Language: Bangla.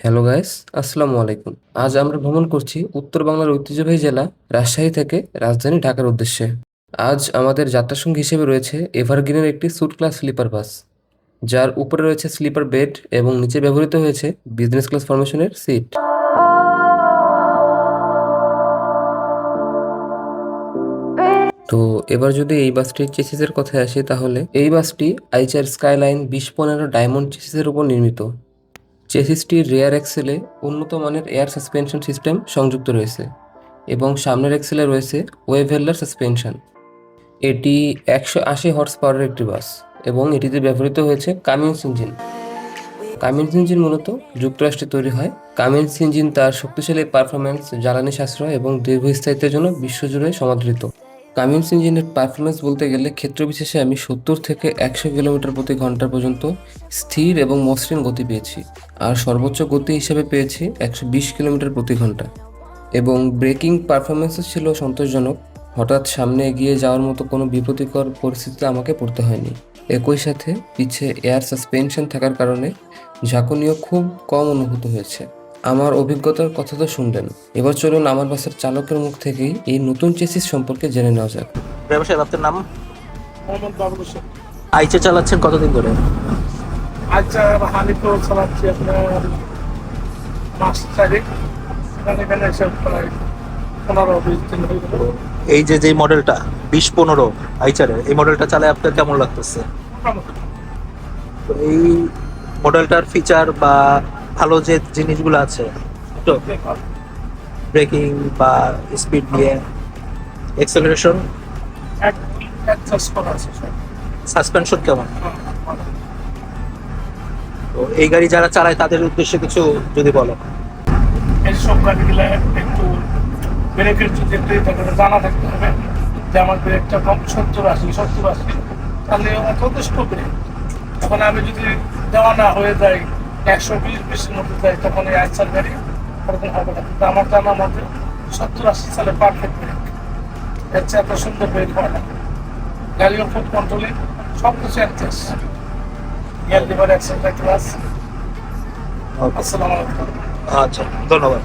হ্যালো গাইস আসসালামু আলাইকুম। আজ আমরা ভ্রমণ করছি উত্তর বাংলার ঐতিহ্যবাহী জেলা রাজশাহী থেকে রাজধানী ঢাকার উদ্দেশ্যে। আজ আমাদের যাত্রাসঙ্গী হিসেবে রয়েছে এভারগ্রিনের একটি সুট ক্লাস স্লিপার বাস যার উপরে রয়েছে স্লিপার বেড এবং নিচে ব্যবহৃত হয়েছে বিজনেস ক্লাস ফরমেশনের সিট তো এবার যদি এই বাসটির চেসিসের কথায় আসি তাহলে, এই বাসটি আইচার স্কাইলাইন বিশ পনেরো ডায়মন্ড চেসিসের উপর নির্মিত। চেসিসটির রেয়ার এক্সেলে উন্নত মানের এয়ার সাসপেনশন সিস্টেম সংযুক্ত রয়েছে এবং সামনের এক্সেলে রয়েছে ওয়েভেলার সাসপেনশন। এটি একশো আশি হর্স পাওয়ারের একটি বাস এবং এটিতে ব্যবহৃত হয়েছে কামিন্স ইঞ্জিন। কামিন্স ইঞ্জিন মূলত যুক্তরাষ্ট্রে তৈরি হয়। কামিন্স ইঞ্জিন তার শক্তিশালী পারফরম্যান্স, জ্বালানি সাশ্রয় এবং দীর্ঘস্থায়িত্বের জন্য বিশ্বজুড়ে সমাদৃত। কামিন্স ইঞ্জিনের পারফরমেন্স বলতে গেলে ক্ষেত্র বিশেষে আমি সত্তর থেকে একশো কিলোমিটার প্রতি ঘণ্টা পর্যন্ত স্থির এবং মসৃণ গতি পেয়েছি। আর সর্বোচ্চ গতি হিসেবে পেয়েছি একশো বিশ কিলোমিটার প্রতি ঘণ্টা। এবং ব্রেকিং পারফরমেন্সও ছিল সন্তোষজনক। হঠাৎ সামনে এগিয়ে যাওয়ার মতো কোনো বিব্রতিকর পরিস্থিতিতে আমাকে পড়তে হয়নি। একই সাথে পিছে এয়ার সাসপেনশন থাকার কারণে ঝাঁকুনিও খুব কম অনুভূত হয়েছে। আমার অভিজ্ঞতার কথা তো শুনলেন। এবার চলুন আমার বাসের চালকের মুখ থেকেই এই নতুন চেসিস সম্পর্কে জেনে নেওয়া যাক। ব্যবসায় আপনার নাম? মোহাম্মদ বাবুল হোসেন। আইচে চালাচ্ছেন কতদিন ধরে? আচ্ছা হানি তো চালাচ্ছি আপনার মাস চারিক। এখানে এখানে এসে প্রায় পনেরো বিশ দিন হয়ে গেল। এই যে যে মডেলটা বিশ পনেরো আইচারের এই মডেলটা চালায় আপনার কেমন লাগতেছে? তো এই মডেলটার ফিচার বা ভালো যে জিনিসগুলো আছে, তো। ব্রেকিং বা স্পিড নিয়ে এক্সেলারেশন সাসপেনশন কেমন? তো এই গাড়ি যারা চালায়, তাদের উদ্দেশ্যে কিছু যদি বলো। এই সব গাড়িগুলো একটু ব্রেকের যদি একটু জানা থাকতে হবে যে আমার ব্রেকটা কম, সত্তর আশি সত্তর আশি। তাহলে যথেষ্ট ব্রেক। তখন আমি যদি দেওয়া না হয়ে যায় একশো বিশ বিশের মধ্যে যায় তখন এই আইসার গাড়ি ওরকম হবে না কিন্তু আমার জানা মতে সত্তর আশি সালে পারফেক্ট ব্রেক এর চেয়ে এত সুন্দর ব্রেক হয় না। গাড়িও ফুড কন্ট্রোলিং সব কিছু adjust gear lever accelerator clutch আসসালামু আলাইকুম। আচ্ছা ধন্যবাদ।